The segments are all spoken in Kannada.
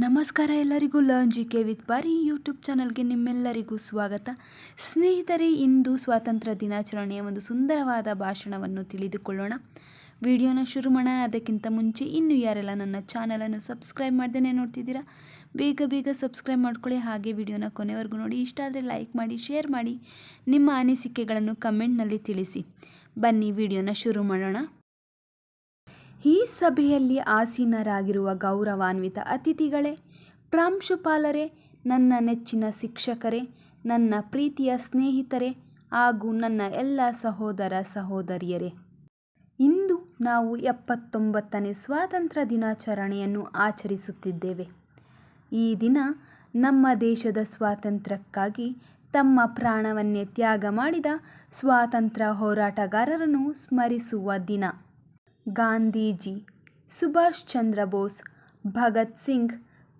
ನಮಸ್ಕಾರ ಎಲ್ಲರಿಗೂ learn G K with Bari YouTube ಚಾನಲ್ಗೆ ನಿಮ್ಮೆಲ್ಲರಿಗೂ ಸ್ವಾಗತ. ಸ್ನೇಹಿತರೆ, ಇಂದು ಸ್ವಾತಂತ್ರ್ಯ ದಿನಾಚರಣೆಯ ಒಂದು ಸುಂದರವಾದ ಭಾಷಣವನ್ನು ತಿಳಿದುಕೊಳ್ಳೋಣ. ವಿಡಿಯೋನ ಶುರು ಮಾಡೋಣ. ಅದಕ್ಕಿಂತ ಮುಂಚೆ ಇನ್ನೂ ಯಾರೆಲ್ಲ ನನ್ನ ಚಾನಲನ್ನು ಸಬ್ಸ್ಕ್ರೈಬ್ ಮಾಡ್ದೇ ನೋಡ್ತಿದ್ದೀರಾ, ಬೇಗ ಬೇಗ ಸಬ್ಸ್ಕ್ರೈಬ್ ಮಾಡ್ಕೊಳ್ಳಿ. ಹಾಗೆ ವಿಡಿಯೋನ ಕೊನೆವರೆಗೂ ನೋಡಿ. ಇಷ್ಟ ಆದರೆ ಲೈಕ್ ಮಾಡಿ ಶೇರ್ ಮಾಡಿ, ನಿಮ್ಮ ಅನಿಸಿಕೆಗಳನ್ನು ಕಮೆಂಟ್ನಲ್ಲಿ ತಿಳಿಸಿ. ಬನ್ನಿ, ವಿಡಿಯೋನ ಶುರು ಮಾಡೋಣ. ಈ ಸಭೆಯಲ್ಲಿ ಆಸೀನರಾಗಿರುವ ಗೌರವಾನ್ವಿತ ಅತಿಥಿಗಳೇ, ಪ್ರಾಂಶುಪಾಲರೇ, ನನ್ನ ನೆಚ್ಚಿನ ಶಿಕ್ಷಕರೇ, ನನ್ನ ಪ್ರೀತಿಯ ಸ್ನೇಹಿತರೇ ಹಾಗೂ ನನ್ನ ಎಲ್ಲ ಸಹೋದರ ಸಹೋದರಿಯರೇ. ಇಂದು ನಾವು ಎಪ್ಪತ್ತೊಂಬತ್ತನೇ ಸ್ವಾತಂತ್ರ್ಯ ದಿನಾಚರಣೆಯನ್ನು ಆಚರಿಸುತ್ತಿದ್ದೇವೆ. ಈ ದಿನ ನಮ್ಮ ದೇಶದ ಸ್ವಾತಂತ್ರ್ಯಕ್ಕಾಗಿ ತಮ್ಮ ಪ್ರಾಣವನ್ನೇ ತ್ಯಾಗ ಮಾಡಿದ ಸ್ವಾತಂತ್ರ್ಯ ಹೋರಾಟಗಾರರನ್ನು ಸ್ಮರಿಸುವ ದಿನ. ಗಾಂಧೀಜಿ, ಸುಭಾಷ್ ಚಂದ್ರ ಬೋಸ್, ಭಗತ್ ಸಿಂಗ್,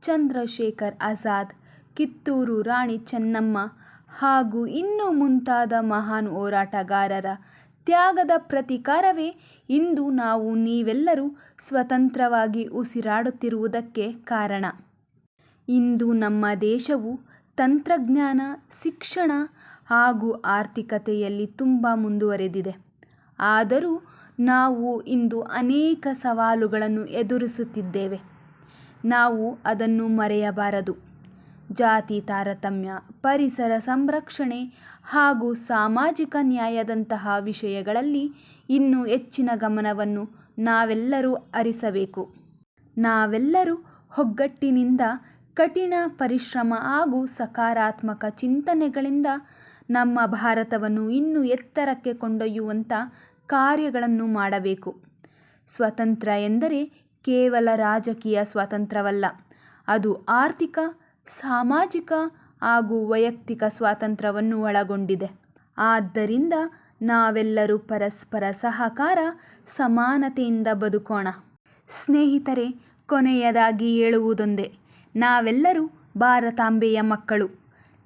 ಚಂದ್ರಶೇಖರ್ ಆಜಾದ್, ಕಿತ್ತೂರು ರಾಣಿ ಚೆನ್ನಮ್ಮ ಹಾಗೂ ಇನ್ನೂ ಮುಂತಾದ ಮಹಾನ್ ಹೋರಾಟಗಾರರ ತ್ಯಾಗದ ಪ್ರತಿಕಾರವೇ ಇಂದು ನಾವು ನೀವೆಲ್ಲರೂ ಸ್ವತಂತ್ರವಾಗಿ ಉಸಿರಾಡುತ್ತಿರುವುದಕ್ಕೆ ಕಾರಣ. ಇಂದು ನಮ್ಮ ದೇಶವು ತಂತ್ರಜ್ಞಾನ, ಶಿಕ್ಷಣ ಹಾಗೂ ಆರ್ಥಿಕತೆಯಲ್ಲಿ ತುಂಬ ಮುಂದುವರೆದಿದೆ. ಆದರೂ ನಾವು ಇಂದು ಅನೇಕ ಸವಾಲುಗಳನ್ನು ಎದುರಿಸುತ್ತಿದ್ದೇವೆ. ನಾವು ಅದನ್ನು ಮರೆಯಬಾರದು. ಜಾತಿ ತಾರತಮ್ಯ, ಪರಿಸರ ಸಂರಕ್ಷಣೆ ಹಾಗೂ ಸಾಮಾಜಿಕ ನ್ಯಾಯದಂತಹ ವಿಷಯಗಳಲ್ಲಿ ಇನ್ನೂ ಹೆಚ್ಚಿನ ಗಮನವನ್ನು ನಾವೆಲ್ಲರೂ ಅರಿಸಬೇಕು ನಾವೆಲ್ಲರೂ ಒಗ್ಗಟ್ಟಿನಿಂದ ಕಠಿಣ ಪರಿಶ್ರಮ ಹಾಗೂ ಸಕಾರಾತ್ಮಕ ಚಿಂತನೆಗಳಿಂದ ನಮ್ಮ ಭಾರತವನ್ನು ಇನ್ನೂ ಎತ್ತರಕ್ಕೆ ಕೊಂಡೊಯ್ಯುವಂಥ ಕಾರ್ಯಗಳನ್ನು ಮಾಡಬೇಕು. ಸ್ವತಂತ್ರ ಎಂದರೆ ಕೇವಲ ರಾಜಕೀಯ ಸ್ವಾತಂತ್ರ್ಯವಲ್ಲ, ಅದು ಆರ್ಥಿಕ, ಸಾಮಾಜಿಕ ಹಾಗೂ ವೈಯಕ್ತಿಕ ಸ್ವಾತಂತ್ರ್ಯವನ್ನು ಒಳಗೊಂಡಿದೆ. ಆದ್ದರಿಂದ ನಾವೆಲ್ಲರೂ ಪರಸ್ಪರ ಸಹಕಾರ, ಸಮಾನತೆಯಿಂದ ಬದುಕೋಣ. ಸ್ನೇಹಿತರೆ, ಕೊನೆಯದಾಗಿ ಹೇಳುವುದೊಂದೇ, ನಾವೆಲ್ಲರೂ ಭಾರತಾಂಬೆಯ ಮಕ್ಕಳು.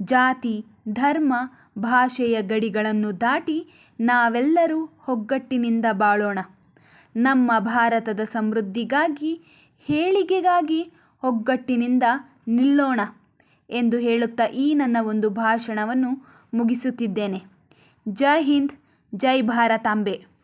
ಜಾತಿ ಧರ್ಮ ಭಾಷೆಯ ಗಡಿಗಳನ್ನು ದಾಟಿ ನಾವೆಲ್ಲರೂ ಒಗ್ಗಟ್ಟಿನಿಂದ ಬಾಳೋಣ. ನಮ್ಮ ಭಾರತದ ಸಮೃದ್ಧಿಗಾಗಿ, ಹೇಳಿಗೆಗಾಗಿ ಒಗ್ಗಟ್ಟಿನಿಂದ ನಿಲ್ಲೋಣ ಎಂದು ಹೇಳುತ್ತಾ ಈ ನನ್ನ ಒಂದು ಭಾಷಣವನ್ನು ಮುಗಿಸುತ್ತಿದ್ದೇನೆ. ಜೈ ಹಿಂದ್, ಜೈ ಭಾರತಾಂಬೆ.